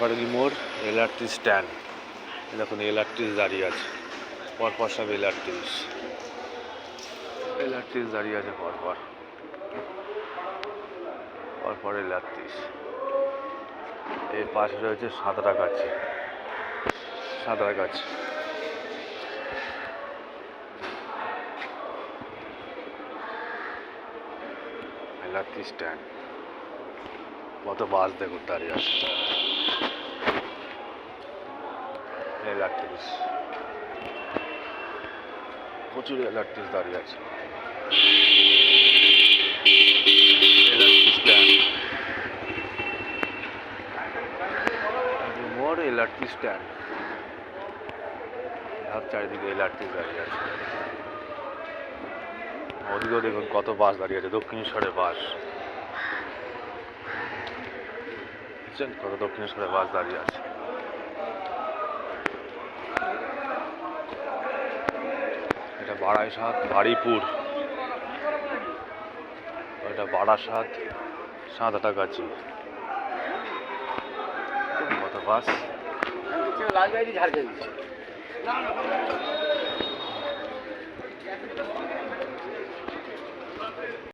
বাড়ি মোড় LRT stand. দেখুন এলআরটিস দাঁড়িয়ে আছে। পরপর সব এলআরটিস এলআরটিস দাঁড়িয়ে আছে পরপর পরপর এলআরটিস এর পাশে রয়েছে সাঁতরাগাছি সাঁতরাগাছি এলআরটি স্ট্যান্ড। কত বাস দেখুন, দাঁড়িয়ে আছে প্রচুর এলআরটিস দাঁড়িয়ে আছে। স্ট্যান্ড আর চারিদিকে দাঁড়িয়ে আছে। দেখুন কত বাস দাঁড়িয়ে আছে দক্ষিণেশ্বরে বাস বুঝছেন কত দক্ষিণেশ্বরে বাস দাঁড়িয়ে আছে। এটা বারাইসাত, বাড়িপুর। এটা বারাসাত, সাঁতরাগাছি। কত বাস। লাল গাড়ি ঝাড় দিচ্ছে।